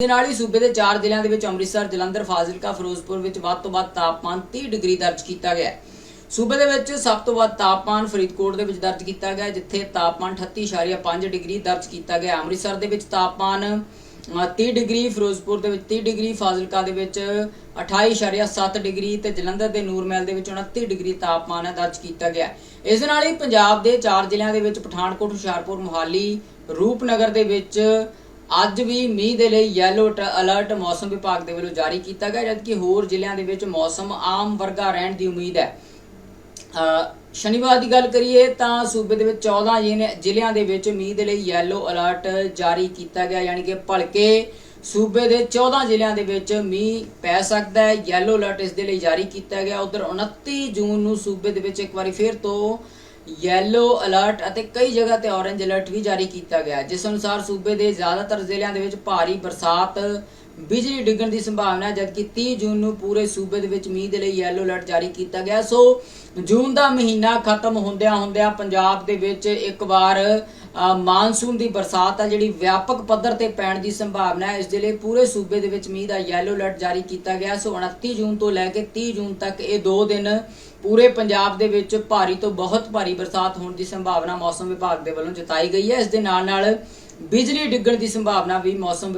ਦੇ ਨਾਲ ਹੀ ਸੂਬੇ ਦੇ ਚਾਰ ਜ਼ਿਲ੍ਹਿਆਂ ਦੇ ਵਿੱਚ ਅੰਮ੍ਰਿਤਸਰ ਜਲੰਧਰ ਫਾਜ਼ਿਲਕਾ ਫਿਰੋਜ਼ਪੁਰ ਵਿੱਚ ਵੱਧ ਤੋਂ ਵੱਧ ਤਾਪਮਾਨ 30 ਡਿਗਰੀ ਦਰਜ ਕੀਤਾ ਗਿਆ ਹੈ। ਸੂਬੇ ਦੇ ਵਿੱਚ ਸਭ ਤੋਂ ਵੱਧ ਤਾਪਮਾਨ ਫਰੀਦਕੋਟ ਦੇ ਵਿੱਚ ਦਰਜ ਕੀਤਾ ਗਿਆ ਹੈ, ਜਿੱਥੇ ਤਾਪਮਾਨ 38.5 ਡਿਗਰੀ ਦਰਜ ਕੀਤਾ ਗਿਆ ਅੰਮ੍ਰਿਤਸਰ ਦੇ ਵਿੱਚ ਤਾਪਮਾਨ 30 ਡਿਗਰੀ ਫਿਰੋਜ਼ਪੁਰ ਦੇ ਵਿੱਚ 30 ਡਿਗਰੀ ਫਾਜ਼ਿਲਕਾ ਦੇ ਵਿੱਚ 28.7 ਡਿਗਰੀ ਤੇ ਜਲੰਧਰ ਦੇ ਨੂਰਮਹਿਲ ਦੇ ਵਿੱਚ 29 ਡਿਗਰੀ ਤਾਪਮਾਨ ਦਰਜ ਕੀਤਾ ਗਿਆ ਇਸ ਦੇ ਨਾਲ ਹੀ ਪੰਜਾਬ ਦੇ ਚਾਰ ਜ਼ਿਲ੍ਹਿਆਂ ਦੇ ਵਿੱਚ ਪਠਾਨਕੋਟ ਹੁਸ਼ਿਆਰਪੁਰ ਮੁਹਾਲੀ ਰੂਪਨਗਰ ਦੇ ਵਿੱਚ ਅੱਜ ਵੀ ਮੀਂਹ ਦੇ ਲਈ ਯੈਲੋ ਅਲਰਟ ਮੌਸਮ ਵਿਭਾਗ ਦੇ ਵੱਲੋਂ ਜਾਰੀ ਕੀਤਾ ਗਿਆ, ਜਦਕਿ ਹੋਰ ਜ਼ਿਲ੍ਹਿਆਂ ਦੇ ਵਿੱਚ ਮੌਸਮ ਆਮ ਵਰਗਾ ਰਹਿਣ ਦੀ ਉਮੀਦ ਹੈ। ਸ਼ਨੀਵਾਰ ਦੀ ਗੱਲ ਕਰੀਏ ਤਾਂ ਸੂਬੇ ਦੇ ਵਿੱਚ 14 ਜ਼ਿਲ੍ਹੇ- ਜ਼ਿਲ੍ਹਿਆਂ ਦੇ ਵਿੱਚ ਮੀਂਹ ਦੇ ਲਈ ਯੈਲੋ ਅਲਰਟ ਜਾਰੀ ਕੀਤਾ ਗਿਆ, ਯਾਨੀ ਕਿ ਭਲਕੇ ਸੂਬੇ ਦੇ 14 ਜ਼ਿਲ੍ਹਿਆਂ ਦੇ ਵਿੱਚ ਮੀਂਹ ਪੈ ਸਕਦਾ ਹੈ। ਯੈਲੋ ਅਲਰਟ ਇਸ ਦੇ ਲਈ ਜਾਰੀ ਕੀਤਾ ਗਿਆ। ਉਧਰ 29 ਜੂਨ ਨੂੰ ਸੂਬੇ ਦੇ ਵਿੱਚ ਇੱਕ ਵਾਰੀ ਫਿਰ ਤੋਂ ਯੈਲੋ ਅਲਰਟ ਅਤੇ ਕਈ ਜਗ੍ਹਾ ਤੇ ਔਰੇਂਜ ਅਲਰਟ ਵੀ ਜਾਰੀ ਕੀਤਾ ਗਿਆ, ਜਿਸ ਅਨੁਸਾਰ ਸੂਬੇ ਦੇ ਜ਼ਿਆਦਾਤਰ ਜ਼ਿਲ੍ਹਿਆਂ ਦੇ ਵਿੱਚ ਭਾਰੀ ਬਰਸਾਤ ਬਿਜਲੀ ਡਿੱਗਣ ਦੀ ਸੰਭਾਵਨਾ ਜਦਕਿ 30 ਜੂਨ ਨੂੰ ਪੂਰੇ ਸੂਬੇ ਦੇ ਵਿੱਚ ਮੀਂਹ ਦੇ ਲਈ ਯੈਲੋ ਅਲਰਟ ਜਾਰੀ ਕੀਤਾ ਗਿਆ। ਸੋ ਜੂਨ ਦਾ ਮਹੀਨਾ ਖਤਮ ਹੁੰਦਿਆਂ ਹੁੰਦਿਆਂ ਪੰਜਾਬ ਦੇ ਵਿੱਚ ਇੱਕ ਵਾਰ ਮਾਨਸੂਨ ਦੀ ਬਰਸਾਤ ਆ, ਜਿਹੜੀ ਵਿਆਪਕ ਪੱਧਰ ਤੇ ਪੈਣ ਦੀ ਸੰਭਾਵਨਾ ਹੈ। ਇਸ ਦੇ ਲਈ ਪੂਰੇ ਸੂਬੇ ਦੇ ਵਿੱਚ ਮੀਂਹ ਦਾ ਯੈਲੋ ਅਲਰਟ ਜਾਰੀ ਕੀਤਾ ਗਿਆ। ਸੋ 29 ਜੂਨ ਤੋਂ ਲੈ ਕੇ 30 ਜੂਨ ਤੱਕ ਇਹ 2 ਦਿਨ ਪੂਰੇ ਪੰਜਾਬ ਦੇ ਵਿੱਚ ਭਾਰੀ ਤੋਂ ਬਹੁਤ ਭਾਰੀ ਬਰਸਾਤ ਹੋਣ ਦੀ ਸੰਭਾਵਨਾ ਮੌਸਮ ਵਿਭਾਗ ਦੇ ਵੱਲੋਂ ਜਤਾਈ ਗਈ ਹੈ। ਇਸ ਦੇ ਨਾਲ ਨਾਲ ਬਿਜਲੀ ਡਿੱਗਣ ਦੀ ਸੰਭਾਵਨਾ ਵੀ ਮੌਸਮ